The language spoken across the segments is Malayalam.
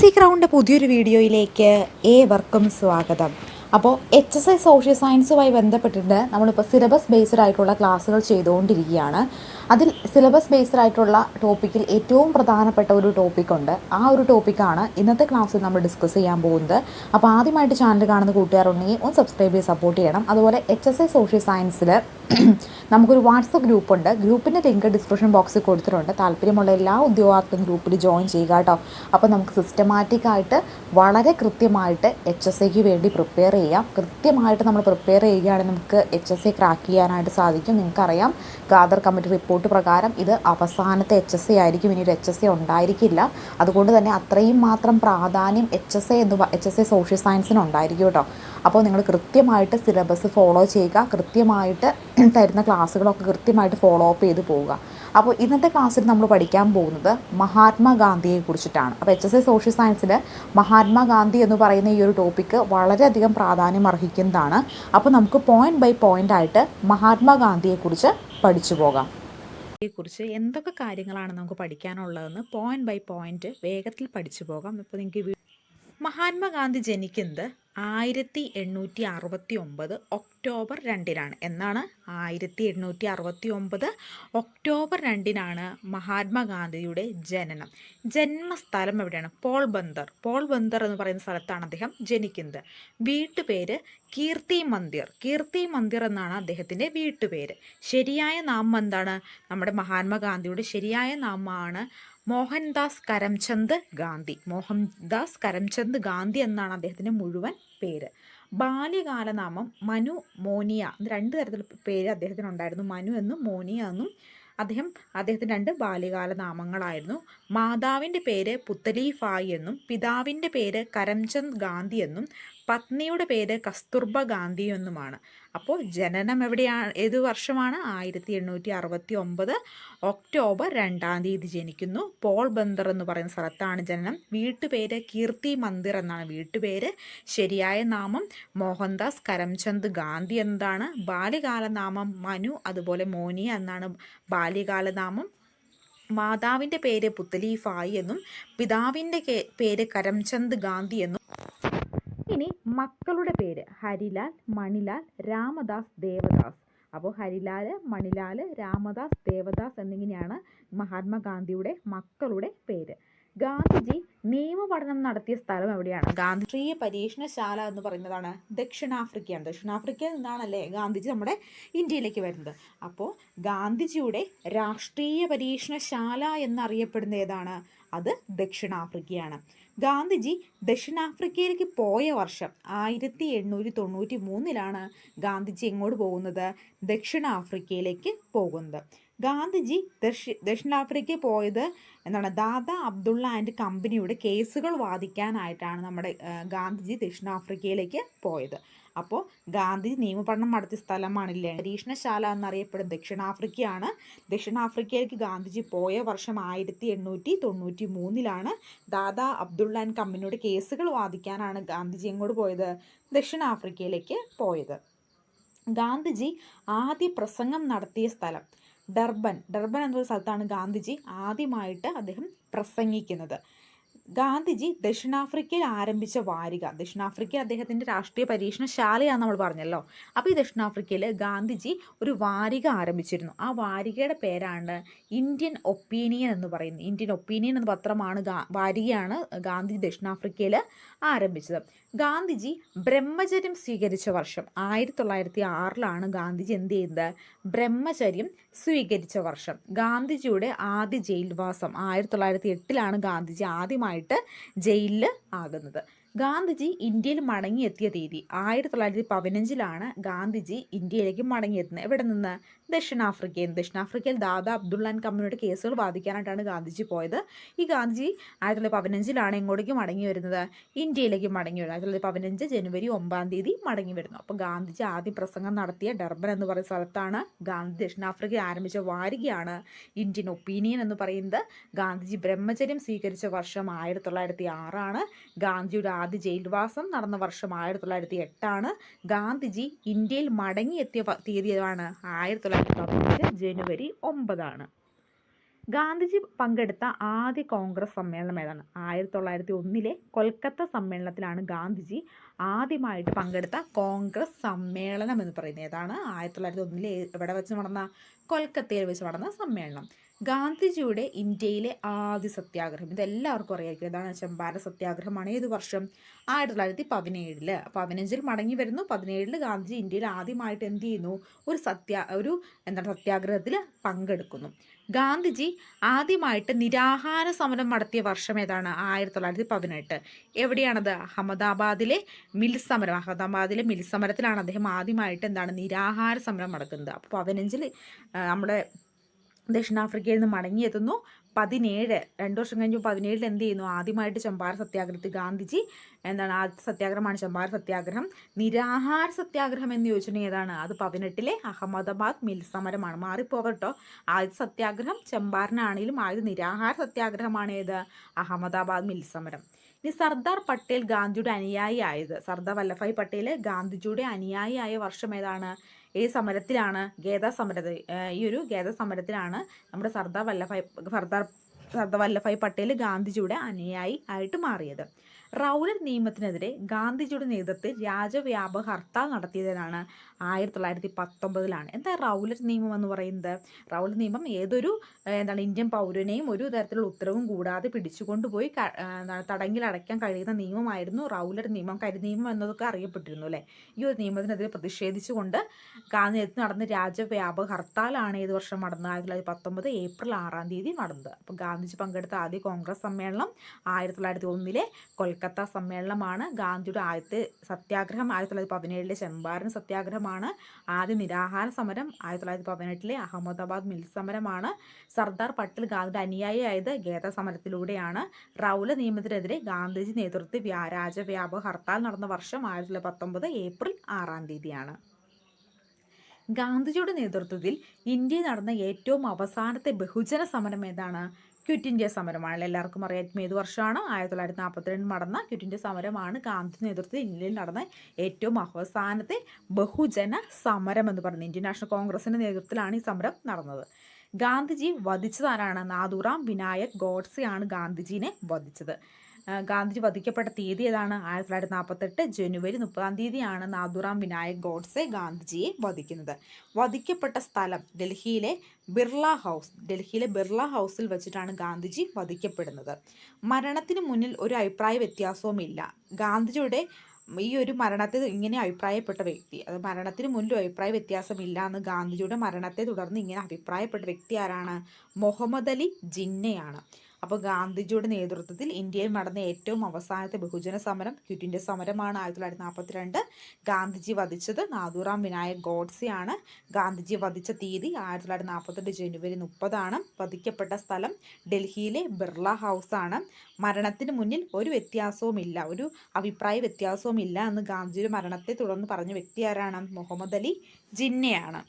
സി ക്രൗണ്ട് പുതിയൊരു വീഡിയോയിലേക്ക് ഏവർക്കും സ്വാഗതം. അപ്പോൾ എച്ച് എസ് ഐ സോഷ്യൽ സയൻസുമായി ബന്ധപ്പെട്ടിട്ട് നമ്മളിപ്പോൾ സിലബസ് ബേസ്ഡ് ആയിട്ടുള്ള ക്ലാസ്സുകൾ ചെയ്തുകൊണ്ടിരിക്കുകയാണ്. അതിൽ സിലബസ് ബേസ്ഡ് ആയിട്ടുള്ള ടോപ്പിക്കിൽ ഏറ്റവും പ്രധാനപ്പെട്ട ഒരു ടോപ്പിക്കുണ്ട് ആ ഒരു ടോപ്പിക്കാണ് ഇന്നത്തെ ക്ലാസ്സിൽ നമ്മൾ ഡിസ്കസ് ചെയ്യാൻ പോകുന്നത്. അപ്പോൾ ആദ്യമായിട്ട് ചാനൽ കാണുന്ന കൂട്ടുകാരുണ്ടെങ്കിൽ ഒന്ന് സബ്സ്ക്രൈബ് ചെയ്ത് സപ്പോർട്ട് ചെയ്യണം. അതുപോലെ എച്ച് എസ് ഐ സോഷ്യൽ സയൻസിൽ നമുക്കൊരു വാട്സപ്പ് ഗ്രൂപ്പുണ്ട് ഗ്രൂപ്പിന്റെ ലിങ്ക് ഡിസ്ക്രിപ്ഷൻ ബോക്സിൽ കൊടുത്തിട്ടുണ്ട്. താല്പര്യമുള്ള എല്ലാ ഉദ്യോഗാർത്ഥം ഗ്രൂപ്പിൽ ജോയിൻ ചെയ്യുക കേട്ടോ. അപ്പോൾ നമുക്ക് സിസ്റ്റമാറ്റിക് ആയിട്ട് വളരെ കൃത്യമായിട്ട് എച്ച് എസ് ഐക്ക് വേണ്ടി പ്രിപ്പയർ ചെയ്യാം. കൃത്യമായിട്ട് നമ്മൾ പ്രിപ്പയർ ചെയ്യുകയാണെങ്കിൽ നമുക്ക് എച്ച് എസ് ഐ ക്രാക്ക് ചെയ്യാനായിട്ട് സാധിക്കും. നിങ്ങൾക്കറിയാം. ഗാദർ കമ്മിറ്റി റിപ്പോർട്ട് പ്രകാരം ഇത് അവസാനത്തെ എച്ച് എസ് എ ആയിരിക്കും. ഇനി ഒരു എച്ച് എസ് എ ഉണ്ടായിരിക്കില്ല. അതുകൊണ്ട് തന്നെ അത്രയും മാത്രം പ്രാധാന്യം എച്ച് എസ് എ എന്ന് എച്ച് എസ് എ സോഷ്യൽ സയൻസിന് ഉണ്ടായിരിക്കും കേട്ടോ. അപ്പോൾ നിങ്ങൾ കൃത്യമായിട്ട് സിലബസ് ഫോളോ ചെയ്യുക. കൃത്യമായിട്ട് തരുന്ന ക്ലാസ്സുകളൊക്കെ കൃത്യമായിട്ട് ഫോളോ അപ്പ് ചെയ്ത് പോവുക. അപ്പോൾ ഇന്നത്തെ ക്ലാസ്സിൽ നമ്മൾ പഠിക്കാൻ പോകുന്നത് മഹാത്മാഗാന്ധിയെ കുറിച്ചിട്ടാണ്. അപ്പോൾ എച്ച് എസ് എ സോഷ്യൽ സയൻസിൽ മഹാത്മാഗാന്ധി എന്ന് പറയുന്ന ഈ ഒരു ടോപ്പിക്ക് വളരെയധികം പ്രാധാന്യം അർഹിക്കുന്നതാണ്. അപ്പോൾ നമുക്ക് പോയിന്റ് ബൈ പോയിന്റ് ആയിട്ട് മഹാത്മാഗാന്ധിയെക്കുറിച്ച് പഠിച്ചു പോകാം. കുറിച്ച് എന്തൊക്കെ കാര്യങ്ങളാണ് നമുക്ക് പഠിക്കാനുള്ളതെന്ന് പോയിന്റ് ബൈ പോയിന്റ് വേഗത്തിൽ പഠിച്ചു പോകാം. ഇപ്പോൾ നിങ്ങൾക്ക് മഹാത്മാഗാന്ധി ജനിക്കുന്നത് ആയിരത്തി എണ്ണൂറ്റി അറുപത്തി ഒമ്പത് ഒക്ടോബർ രണ്ടിനാണ്. എന്നാണ്? ആയിരത്തി എണ്ണൂറ്റി അറുപത്തി ഒമ്പത് ഒക്ടോബർ രണ്ടിനാണ് മഹാത്മാഗാന്ധിയുടെ ജനനം. ജന്മസ്ഥലം എവിടെയാണ്? പോൾ ബന്ദർ. പോൾ ബന്ദർ എന്ന് പറയുന്ന സ്ഥലത്താണ് അദ്ദേഹം ജനിക്കുന്നത്. വീട്ടുപേര് കീർത്തി മന്ദിർ. കീർത്തി മന്ദിർ എന്നാണ് അദ്ദേഹത്തിന്റെ വീട്ടുപേര്. ശരിയായ നാമം എന്താണ്? നമ്മുടെ മഹാത്മാഗാന്ധിയുടെ ശരിയായ നാമമാണ് മോഹൻദാസ് കരംചന്ദ് ഗാന്ധി. മോഹൻദാസ് കരംചന്ദ് ഗാന്ധി എന്നാണ് അദ്ദേഹത്തിന്റെ മുഴുവൻ പേര്. ബാല്യകാലനാമം മനു മോനിയ രണ്ട് തരത്തിലുള്ള പേര് അദ്ദേഹത്തിന് ഉണ്ടായിരുന്നു. മനു എന്നും മോനിയ എന്നും അദ്ദേഹം അദ്ദേഹത്തിന് രണ്ട് ബാല്യകാല നാമങ്ങളായിരുന്നു മാതാവിന്റെ പേര് പുത്തലി ഫായ് എന്നും പിതാവിന്റെ പേര് കരംചന്ദ് ഗാന്ധി എന്നും പത്നിയുടെ പേര് കസ്തൂർബ ഗാന്ധി എന്നുമാണ്. അപ്പോൾ ജനനം എവിടെയാണ് ഏത് വർഷമാണ്? ആയിരത്തി എണ്ണൂറ്റി അറുപത്തി ഒമ്പത് ഒക്ടോബർ രണ്ടാം തീയതി ജനിക്കുന്നു. പോൾ ബന്ദർ എന്ന് പറയുന്ന സ്ഥലത്താണ് ജനനം. വീട്ടുപേര് കീർത്തി മന്ദിർ എന്നാണ് വീട്ടുപേര്. ശരിയായ നാമം മോഹൻദാസ് കരംചന്ദ് ഗാന്ധി എന്നതാണ്. ബാല്യകാല നാമം മനു അതുപോലെ മോനി എന്നാണ് ബാല്യകാല നാമം. മാതാവിന്റെ പേര് പുത്തലി ഫായി എന്നും പിതാവിന്റെ പേര് കരംചന്ദ് ഗാന്ധി എന്നും ഇനി മക്കളുടെ പേര്. ഹരിലാൽ മണിലാൽ രാമദാസ് ദേവദാസ്. അപ്പോൾ ഹരിലാൽ മണിലാൽ രാമദാസ് ദേവദാസ് എന്നിങ്ങനെയാണ് മഹാത്മാഗാന്ധിയുടെ മക്കളുടെ പേര്. ഗാന്ധിജി നിയമപഠനം നടത്തിയ സ്ഥലം എവിടെയാണ്? ഗാന്ധിജീയ പരീക്ഷണശാല എന്ന് പറയുന്നതാണ് ദക്ഷിണാഫ്രിക്കയാണ്. ദക്ഷിണാഫ്രിക്കയിൽ നിന്നാണല്ലേ ഗാന്ധിജി നമ്മുടെ ഇന്ത്യയിലേക്ക് വരുന്നത്. അപ്പോൾ ഗാന്ധിജിയുടെ രാഷ്ട്രീയ പരീക്ഷണശാല എന്നറിയപ്പെടുന്ന ഏതാണ്? അത് ദക്ഷിണാഫ്രിക്കയാണ്. ഗാന്ധിജി ദക്ഷിണാഫ്രിക്കയിലേക്ക് പോയ വർഷം ആയിരത്തി എണ്ണൂറ്റി തൊണ്ണൂറ്റി മൂന്നിലാണ് ഗാന്ധിജി എങ്ങോട്ട് പോകുന്നത്? ദക്ഷിണാഫ്രിക്കയിലേക്ക് പോകുന്നത്. ഗാന്ധിജി ദക്ഷി ദക്ഷിണാഫ്രിക്കയിൽ പോയത് എന്താണ്? ദാദ അബ്ദുള്ള ആൻഡ് കമ്പനിയുടെ കേസുകൾ വാദിക്കാനായിട്ടാണ് നമ്മുടെ ഗാന്ധിജി ദക്ഷിണാഫ്രിക്കയിലേക്ക് പോയത്. അപ്പോൾ ഗാന്ധി നിയമപഠനം നടത്തിയ സ്ഥലമാണില്ലേ? പരീക്ഷണശാല എന്നറിയപ്പെടും ദക്ഷിണാഫ്രിക്കയാണ്. ദക്ഷിണാഫ്രിക്കയിലേക്ക് ഗാന്ധിജി പോയ വർഷം ആയിരത്തി എണ്ണൂറ്റി തൊണ്ണൂറ്റി മൂന്നിലാണ് ദാദാ അബ്ദുള്ള ആൻഡ് കമ്പനിയുടെ കേസുകൾ വാദിക്കാനാണ് ഗാന്ധിജി എങ്ങോട്ട് പോയത് ദക്ഷിണാഫ്രിക്കയിലേക്ക് പോയത്. ഗാന്ധിജി ആദ്യ പ്രസംഗം നടത്തിയ സ്ഥലം ഡർബൻ. ഡർബൻ എന്നൊരു സ്ഥലത്താണ് ഗാന്ധിജി ആദ്യമായിട്ട് അദ്ദേഹം പ്രസംഗിക്കുന്നത്. ഗാന്ധിജി ദക്ഷിണാഫ്രിക്കയിൽ ആരംഭിച്ച വാരിക. ദക്ഷിണാഫ്രിക്ക അദ്ദേഹത്തിന്റെ രാഷ്ട്രീയ പരീക്ഷണശാലയാണെന്ന് നമ്മൾ പറഞ്ഞല്ലോ. അപ്പോൾ ഈ ദക്ഷിണാഫ്രിക്കയിൽ ഗാന്ധിജി ഒരു വാരിക ആരംഭിച്ചിരുന്നു. ആ വാരികയുടെ പേരാണ് ഇന്ത്യൻ ഒപ്പീനിയൻ എന്ന് പറയുന്നത്. ഇന്ത്യൻ ഒപ്പീനിയൻ എന്ന പത്രമാണ് വാരികയാണ് ഗാന്ധിജി ദക്ഷിണാഫ്രിക്കയിൽ ആരംഭിച്ചത്. ഗാന്ധിജി ബ്രഹ്മചര്യം സ്വീകരിച്ച വർഷം ആയിരത്തി തൊള്ളായിരത്തി ആറിലാണ് ഗാന്ധിജി എന്ത് ചെയ്യുന്നത് ബ്രഹ്മചര്യം സ്വീകരിച്ച വർഷം. ഗാന്ധിജിയുടെ ആദ്യ ജയിൽവാസം ആയിരത്തി തൊള്ളായിരത്തി എട്ടിലാണ് ഗാന്ധിജി ആദ്യമായിട്ട് ജയിലിൽ ആകുന്നത്. ഗാന്ധിജി ഇന്ത്യയിൽ മടങ്ങിയെത്തിയ തീയതി ആയിരത്തി തൊള്ളായിരത്തി പതിനഞ്ചിലാണ് ഗാന്ധിജി ഇന്ത്യയിലേക്ക് മടങ്ങിയെത്തുന്നത്. എവിടെ നിന്ന്? ദക്ഷിണാഫ്രിക്കയിൽ ദക്ഷിണാഫ്രിക്കയിൽ ദാദാ അബ്ദുള്ള ആൻഡ് കമ്പനിയുടെ കേസുകൾ വാദിക്കാനായിട്ടാണ് ഗാന്ധിജി പോയത്. ഈ ഗാന്ധിജി ആയിരത്തി തൊള്ളായിരത്തി പതിനഞ്ചിലാണ് എങ്ങോട്ടേക്ക് മടങ്ങി വരുന്നത്. ഇന്ത്യയിലേക്ക് മടങ്ങി വരുന്നത് ആയിരത്തി തൊള്ളായിരത്തി പതിനഞ്ച് ജനുവരി ഒമ്പതാം തീയതി മടങ്ങി വരുന്നു. അപ്പോൾ ഗാന്ധിജി ആദ്യം പ്രസംഗം നടത്തിയ ഡർബൻ എന്ന് പറയുന്ന സ്ഥലത്താണ് ഗാന്ധി ദക്ഷിണാഫ്രിക്ക ആരംഭിച്ച വാരികയാണ്. ഇന്ത്യൻ ഒപ്പീനിയൻ എന്ന് പറയുന്നത് ഗാന്ധിജി ബ്രഹ്മചര്യം സ്വീകരിച്ച വർഷം ആയിരത്തി തൊള്ളായിരത്തി ആറാണ് ഗാന്ധിയുടെ ആദ്യ ജയിൽവാസം നടന്ന വർഷം ആയിരത്തി തൊള്ളായിരത്തി എട്ടാണ് ഗാന്ധിജി ഇന്ത്യയിൽ മടങ്ങിയെത്തിയ തീയതിയാണ് ആയിരത്തി തൊള്ളായിരത്തി പതിനഞ്ച് ജനുവരി ഒമ്പതാണ്. ഗാന്ധിജി പങ്കെടുത്ത ആദ്യ കോൺഗ്രസ് സമ്മേളനം ഏതാണ്? ആയിരത്തി തൊള്ളായിരത്തി ഒന്നിലെ കൊൽക്കത്ത സമ്മേളനത്തിലാണ് ഗാന്ധിജി ആദ്യമായിട്ട് പങ്കെടുത്ത കോൺഗ്രസ് സമ്മേളനം എന്ന് പറയുന്നത്. ഏതാണ്? ആയിരത്തി തൊള്ളായിരത്തി ഒന്നിലെ എവിടെ വെച്ച് നടന്ന? കൊൽക്കത്തയിൽ വെച്ച് നടന്ന സമ്മേളനം. ഗാന്ധിജിയുടെ ഇന്ത്യയിലെ ആദ്യ സത്യാഗ്രഹം. ഇതെല്ലാവർക്കും അറിയാമായിരിക്കും ഇതാണ് ചമ്പാര സത്യാഗ്രഹമാണ്. ഏത് വർഷം? ആയിരത്തി തൊള്ളായിരത്തി പതിനേഴിൽ. പതിനഞ്ചിൽ മടങ്ങി വരുന്നു. പതിനേഴിൽ ഗാന്ധിജി ഇന്ത്യയിൽ ആദ്യമായിട്ട് എന്ത് ചെയ്യുന്നു? ഒരു സത്യ ഒരു എന്താണ് സത്യാഗ്രഹത്തിൽ പങ്കെടുക്കുന്നു. ഗാന്ധിജി ആദ്യമായിട്ട് നിരാഹാര സമരം നടത്തിയ വർഷം ഏതാണ്? ആയിരത്തി തൊള്ളായിരത്തി പതിനെട്ട്. എവിടെയാണത്? അഹമ്മദാബാദിലെ മിൽ സമരം. അഹമ്മദാബാദിലെ മിൽ സമരത്തിലാണ് അദ്ദേഹം ആദ്യമായിട്ട് എന്താണ് നിരാഹാര സമരം നടക്കുന്നത്. അപ്പോൾ പതിനഞ്ചിൽ നമ്മുടെ ദക്ഷിണാഫ്രിക്കയിൽ നിന്ന് മടങ്ങിയെത്തുന്നു. പതിനേഴ് രണ്ട് വർഷം കഴിഞ്ഞ് പതിനേഴിൽ എന്ത് ചെയ്യുന്നു? ആദ്യമായിട്ട് ചമ്പാര സത്യാഗ്രഹത്തിൽ ഗാന്ധിജി എന്താണ്? ആ സത്യാഗ്രഹമാണ് ചമ്പാര സത്യാഗ്രഹം. നിരാഹാര സത്യാഗ്രഹം എന്ന് ചോദിച്ചിട്ടുണ്ടെങ്കിൽ ഏതാണ്? അത് പതിനെട്ടിലെ അഹമ്മദാബാദ് മിൽ സമരമാണ്. മാറിപ്പോകട്ടോ. ആദ്യ സത്യാഗ്രഹം ചമ്പാറിനാണെങ്കിലും ആദ്യ നിരാഹാര സത്യാഗ്രഹമാണ് ഏത്? അഹമ്മദാബാദ് മിൽ സമരം. ഇനി സർദാർ പട്ടേൽ ഗാന്ധിയുടെ അനുയായി ആയത്. സർദാർ വല്ലഭായ് പട്ടേൽ ഗാന്ധിജിയുടെ അനുയായി ആയ വർഷം ഏതാണ്? ഈ സമരത്തിലാണ് ഗേദ സമരത്തിൽ ഈ ഒരു ഗേദ സമരത്തിലാണ് നമ്മുടെ സർദാർ വല്ലഭായ് സർദാർ സർദാർ വല്ലഭായ് പട്ടേൽ ഗാന്ധിജിയുടെ അനുയായി ആയിട്ട് മാറിയത്. റൗലറ്റ് നിയമത്തിനെതിരെ ഗാന്ധിജിയുടെ നേതൃത്വത്തിൽ രാജവ്യാപക ഹർത്താൽ നടത്തിയതിനാണ് ആയിരത്തി തൊള്ളായിരത്തി പത്തൊമ്പതിലാണ് എന്താ റൗലറ്റ് നിയമം എന്ന് പറയുന്നത്? റൗലറ്റ് നിയമം ഏതൊരു എന്താണ് ഇന്ത്യൻ പൗരനെയും ഒരു തരത്തിലുള്ള ഉത്തരവും കൂടാതെ പിടിച്ചുകൊണ്ടുപോയി എന്താണ് തടങ്കിൽ അടയ്ക്കാൻ കഴിയുന്ന നിയമമായിരുന്നു റൗലറ്റ് നിയമം കരിനിയമം എന്നതൊക്കെ അറിയപ്പെട്ടിരുന്നു അല്ലേ? ഈ ഒരു നിയമത്തിനെതിരെ പ്രതിഷേധിച്ചുകൊണ്ട് ഗാന്ധി നടന്ന രാജ്യവ്യാപക ഹർത്താലാണ് ഏത് വർഷം നടന്നത്? ആയിരത്തി തൊള്ളായിരത്തി പത്തൊമ്പത് ഏപ്രിൽ ആറാം തീയതി നടന്നത്. അപ്പോൾ ഗാന്ധിജി പങ്കെടുത്ത ആദ്യ കോൺഗ്രസ് സമ്മേളനം ആയിരത്തി തൊള്ളായിരത്തി ഒന്നിലെ കൊൽക്കത്ത സമ്മേളനമാണ്. ഗാന്ധിയുടെ ആദ്യത്തെ സത്യാഗ്രഹം ആയിരത്തി തൊള്ളായിരത്തി പതിനേഴിലെ ചമ്പാരൻ സത്യാഗ്രഹമാണ്. ആദ്യ നിരാഹാര സമരം ആയിരത്തി തൊള്ളായിരത്തി പതിനെട്ടിലെ അഹമ്മദാബാദ് മിൽ സമരമാണ്. സർദാർ പട്ടേൽ ഗാന്ധിയുടെ അനുയായിയായത് ഗേത സമരത്തിലൂടെയാണ്. റൗല നിയമത്തിനെതിരെ ഗാന്ധിജി നേതൃത്വത്തിൽ രാജവ്യാപക ഹർത്താൽ നടന്ന വർഷം ആയിരത്തി തൊള്ളായിരത്തി പത്തൊമ്പത് ഏപ്രിൽ ആറാം തീയതിയാണ്. ഗാന്ധിജിയുടെ നേതൃത്വത്തിൽ ഇന്ത്യയിൽ നടന്ന ഏറ്റവും അവസാനത്തെ ബഹുജന സമരം ഏതാണ്? ക്വിറ്റ് ഇന്ത്യ സമരമാണ്. എല്ലാവർക്കും അറിയാം. ഏത് വർഷമാണ്? ആയിരത്തി തൊള്ളായിരത്തി നാൽപ്പത്തിരണ്ട് നടന്ന ക്വിറ്റ് ഇന്ത്യ സമരമാണ് ഗാന്ധി നേതൃത്വത്തിൽ ഇന്ത്യയിൽ നടന്ന ഏറ്റവും അവസാനത്തെ ബഹുജന സമരം എന്ന് പറയുന്നത്. ഇന്ത്യൻ നാഷണൽ കോൺഗ്രസിന്റെ നേതൃത്വത്തിലാണ് ഈ സമരം നടന്നത്. ഗാന്ധിജി വധിച്ചതാരാണ് നാദുറാം വിനായക് ഗോഡ്സെയാണ് ഗാന്ധിജീനെ വധിച്ചത്. ഗാന്ധിജി വധിക്കപ്പെട്ട തീയതി ഏതാണ്? ആയിരത്തി തൊള്ളായിരത്തി നാൽപ്പത്തെട്ട് ജനുവരി മുപ്പതാം തീയതിയാണ് നാദുറാം വിനായക് ഗോഡ്സെ ഗാന്ധിജിയെ വധിക്കുന്നത്. വധിക്കപ്പെട്ട സ്ഥലം ഡൽഹിയിലെ ബിർള ഹൗസ് ഡൽഹിയിലെ ബിർള ഹൗസിൽ വെച്ചിട്ടാണ് ഗാന്ധിജി വധിക്കപ്പെടുന്നത്. മരണത്തിന് മുന്നിൽ ഒരു അഭിപ്രായ വ്യത്യാസവുമില്ല. ഗാന്ധിജിയുടെ ഈ ഒരു മരണത്തെ ഇങ്ങനെ അഭിപ്രായപ്പെട്ട വ്യക്തി അത് മരണത്തിന് മുന്നിലും അഭിപ്രായ വ്യത്യാസമില്ല എന്ന് ഗാന്ധിജിയുടെ മരണത്തെ തുടർന്ന് ഇങ്ങനെ അഭിപ്രായപ്പെട്ട വ്യക്തി ആരാണ്? മുഹമ്മദ് അലി ജിന്നയാണ്. അപ്പോൾ ഗാന്ധിജിയുടെ നേതൃത്വത്തിൽ ഇന്ത്യയിൽ നടന്ന ഏറ്റവും അവസാനത്തെ ബഹുജന സമരം ക്വിറ്റ് ഇന്ത്യ സമരമാണ് ആയിരത്തി തൊള്ളായിരത്തി നാൽപ്പത്തിരണ്ട് ഗാന്ധിജി വധിച്ചത് നാദൂറാം വിനായക് ഗോഡ്സെയാണ്. ഗാന്ധിജി വധിച്ച തീയതി ആയിരത്തി തൊള്ളായിരത്തി നാൽപ്പത്തെട്ട് ജനുവരി മുപ്പതാണ്. വധിക്കപ്പെട്ട സ്ഥലം ഡൽഹിയിലെ ബിർള ഹൗസാണ്. മരണത്തിന് മുന്നിൽ ഒരു വ്യത്യാസവുമില്ല ഒരു അഭിപ്രായ വ്യത്യാസവുമില്ല എന്ന് ഗാന്ധിജിയുടെ മരണത്തെ തുടർന്ന് പറഞ്ഞ വ്യക്തി ആരാണ്? മുഹമ്മദ് അലി ജിന്നയാണ്.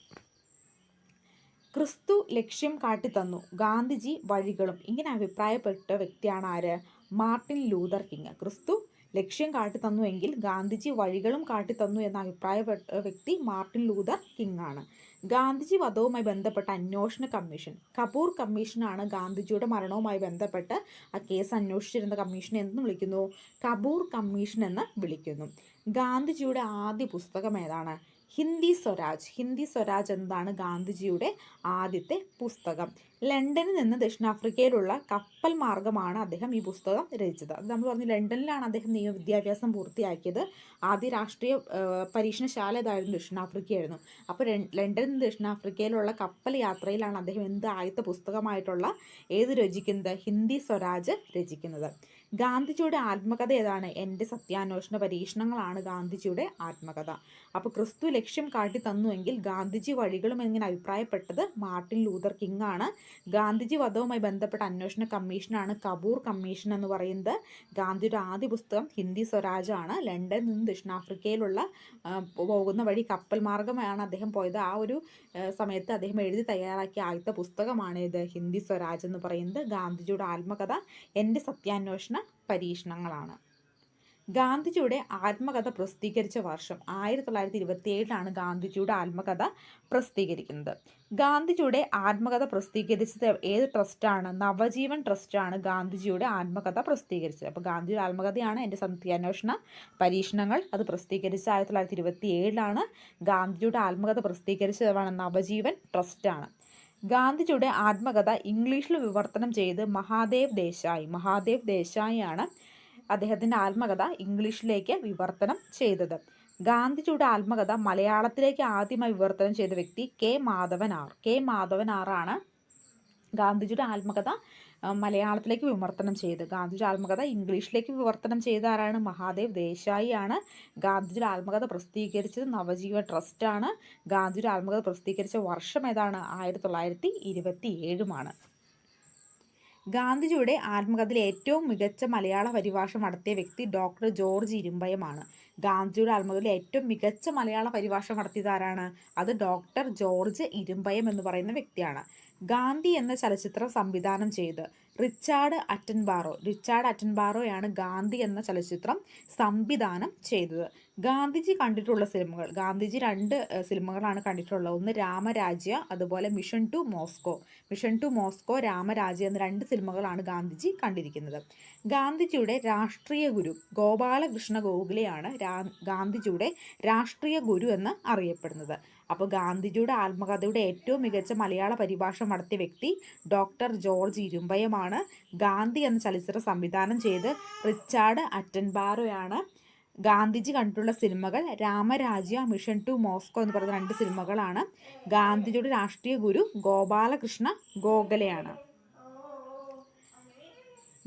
ക്രിസ്തു ലക്ഷ്യം കാട്ടിത്തന്നു. ഗാന്ധിജി വഴികളും. ഇങ്ങനെ അഭിപ്രായപ്പെട്ട വ്യക്തിയാണ് ആര്? Martin Luther King. ക്രിസ്തു ലക്ഷ്യം കാട്ടിത്തന്നു എങ്കിൽ ഗാന്ധിജി വഴികളും കാട്ടിത്തന്നു എന്ന അഭിപ്രായപ്പെട്ട വ്യക്തി മാർട്ടിൻ ലൂതർ കിങ് ആണ്. ഗാന്ധിജി വധവുമായി ബന്ധപ്പെട്ട അന്വേഷണ കമ്മീഷൻ. കപൂർ കമ്മീഷനാണ് ഗാന്ധിജിയുടെ മരണവുമായി ബന്ധപ്പെട്ട് ആ കേസ് അന്വേഷിച്ചിരുന്ന കമ്മീഷൻ എന്ന് വിളിക്കുന്നു? കപൂർ കമ്മീഷൻ എന്ന് വിളിക്കുന്നു. ഗാന്ധിജിയുടെ ആദ്യ പുസ്തകം ഏതാണ്? ഹിന്ദി സ്വരാജ്. ഹിന്ദി സ്വരാജ് എന്നതാണ് ഗാന്ധിജിയുടെ ആദ്യത്തെ പുസ്തകം? ലണ്ടനിൽ നിന്ന് ദക്ഷിണാഫ്രിക്കയിലുള്ള കപ്പൽ മാർഗമാണ് അദ്ദേഹം ഈ പുസ്തകം രചിച്ചത്. അത് നമ്മൾ പറഞ്ഞു ലണ്ടനിലാണ് അദ്ദേഹം നിയമവിദ്യാഭ്യാസം പൂർത്തിയാക്കിയത്. ആദ്യ രാഷ്ട്രീയ പരീക്ഷണശാല ഇതായിരുന്നു ദക്ഷിണാഫ്രിക്കയായിരുന്നു. അപ്പോൾ ലണ്ടനിൽ നിന്ന് ദക്ഷിണാഫ്രിക്കയിലുള്ള കപ്പൽ യാത്രയിലാണ് അദ്ദേഹം എന്ത് ആദ്യത്തെ പുസ്തകമായിട്ടുള്ള ഏത് രചിക്കുന്നത്? ഹിന്ദി സ്വരാജ് രചിക്കുന്നത്. ഗാന്ധിജിയുടെ ആത്മകഥ ഏതാണ്? എന്റെ സത്യാന്വേഷണ പരീക്ഷണങ്ങളാണ് ഗാന്ധിജിയുടെ ആത്മകഥ. അപ്പോൾ ക്രിസ്തു ലക്ഷ്യം കാട്ടി തന്നുവെങ്കിൽ ഗാന്ധിജി വഴികളും എങ്ങനെ അഭിപ്രായപ്പെട്ടത്? മാർട്ടിൻ ലൂതർ കിങ് ആണ്. ഗാന്ധിജി വധവുമായി ബന്ധപ്പെട്ട അന്വേഷണ കമ്മീഷനാണ് കപൂർ കമ്മീഷൻ എന്ന് പറയുന്നത്. ഗാന്ധിയുടെ ആദ്യ പുസ്തകം ഹിന്ദി സ്വരാജാണ് ലണ്ടനിൽ നിന്ന് ദക്ഷിണാഫ്രിക്കയിലുള്ള പോകുന്ന വഴി കപ്പൽ മാർഗമാണ് അദ്ദേഹം പോയത്. ആ ഒരു സമയത്ത് അദ്ദേഹം എഴുതി തയ്യാറാക്കിയ ആദ്യത്തെ പുസ്തകമാണ് ഇത് ഹിന്ദി സ്വരാജ് എന്ന് പറയുന്നത്. ഗാന്ധിജിയുടെ ആത്മകഥ എന്റെ സത്യാന്വേഷണ പരീക്ഷണങ്ങളാണ്. ഗാന്ധിജിയുടെ ആത്മകഥ പ്രസിദ്ധീകരിച്ച വർഷം ആയിരത്തി തൊള്ളായിരത്തി ഇരുപത്തി ഏഴിലാണ് ഗാന്ധിജിയുടെ ആത്മകഥ പ്രസിദ്ധീകരിക്കുന്നത്. ഗാന്ധിജിയുടെ ആത്മകഥ പ്രസിദ്ധീകരിച്ചത് ഏത് ട്രസ്റ്റാണ്? നവജീവൻ ട്രസ്റ്റാണ് ഗാന്ധിജിയുടെ ആത്മകഥ പ്രസിദ്ധീകരിച്ചത്. അപ്പോൾ ഗാന്ധിജിയുടെ ആത്മകഥയാണ് എന്റെ സത്യാന്വേഷണ പരീക്ഷണങ്ങൾ. അത് പ്രസിദ്ധീകരിച്ച ആയിരത്തി തൊള്ളായിരത്തി ഇരുപത്തി ഏഴിലാണ് ഗാന്ധിജിയുടെ ആത്മകഥ പ്രസിദ്ധീകരിച്ചതാണ് നവജീവൻ ട്രസ്റ്റാണ്. ഗാന്ധിജിയുടെ ആത്മകഥ ഇംഗ്ലീഷിൽ വിവർത്തനം ചെയ്ത് മഹാദേവ് ദേശായി. മഹാദേവ് ദേശായിയാണ് അദ്ദേഹത്തിന്റെ ആത്മകഥ ഇംഗ്ലീഷിലേക്ക് വിവർത്തനം ചെയ്തത്. ഗാന്ധിജിയുടെ ആത്മകഥ മലയാളത്തിലേക്ക് ആദ്യമായി വിവർത്തനം ചെയ്ത വ്യക്തി K Madhavan R. K Madhavan ആറാണ് ഗാന്ധിജിയുടെ ആത്മകഥ മലയാളത്തിലേക്ക് വിവർത്തനം ചെയ്ത്. ഗാന്ധിജിയുടെ ആത്മകഥ ഇംഗ്ലീഷിലേക്ക് വിവർത്തനം ചെയ്ത ആരാണ്? മഹാദേവ് ദേശായി ആണ് ഗാന്ധിജിയുടെ ആത്മകഥ പ്രസിദ്ധീകരിച്ചത് നവജീവ ആണ്. ഗാന്ധിജിയുടെ ആത്മകഥ പ്രസിദ്ധീകരിച്ച വർഷം ഏതാണ്? ആയിരത്തി തൊള്ളായിരത്തി ഇരുപത്തി ഏഴുമാണ് ഗാന്ധിജിയുടെ ആത്മകഥയിലെ ഏറ്റവും മികച്ച മലയാള പരിഭാഷ നടത്തിയ വ്യക്തി ഡോക്ടർ ജോർജ് ഇരുമ്പയമാണ്. ഗാന്ധിജിയുടെ ആത്മകഥയിലെ ഏറ്റവും മികച്ച മലയാള പരിഭാഷ നടത്തിയതാരാണ് അത് ഡോക്ടർ ജോർജ് ഇരുമ്പയം എന്ന് പറയുന്ന വ്യക്തിയാണ്. ഗാന്ധി എന്ന ചലച്ചിത്രം സംവിധാനം ചെയ്ത്. Richard Attenborough. റിച്ചാർഡ് അറ്റൻബാറോയാണ് ഗാന്ധി എന്ന ചലച്ചിത്രം സംവിധാനം ചെയ്തത്. ഗാന്ധിജി കണ്ടിട്ടുള്ള സിനിമകൾ ഗാന്ധിജി രണ്ട് സിനിമകളാണ് കണ്ടിട്ടുള്ളത്. ഒന്ന് രാമരാജ്യ അതുപോലെ mission to Moscow. Mission to Moscow Ramrajya എന്ന രണ്ട് സിനിമകളാണ് ഗാന്ധിജി കണ്ടിരിക്കുന്നത്. ഗാന്ധിജിയുടെ രാഷ്ട്രീയ ഗുരു ഗോപാലകൃഷ്ണ ഗോഖലെയാണ് ഗാന്ധിജിയുടെ രാഷ്ട്രീയ ഗുരു എന്ന് അറിയപ്പെടുന്നത്. അപ്പോൾ ഗാന്ധിജിയുടെ ആത്മകഥയുടെ ഏറ്റവും മികച്ച മലയാള പരിഭാഷ നടത്തിയ വ്യക്തി ഡോക്ടർ ജോർജ് ഇരുമ്പയമാണ് ഗാന്ധി എന്ന ചലച്ചിത്രം സംവിധാനം ചെയ്ത് റിച്ചാർഡ് അറ്റൻബാറോയാണ് ഗാന്ധിജി കണ്ടിട്ടുള്ള സിനിമകൾ. രാമരാജ്യ മിഷൻ ടു മോസ്കോ എന്ന് പറയുന്ന രണ്ട് സിനിമകളാണ്. ഗാന്ധിജിയുടെ രാഷ്ട്രീയ ഗുരു ഗോപാലകൃഷ്ണ ഗോഖലെയാണ്.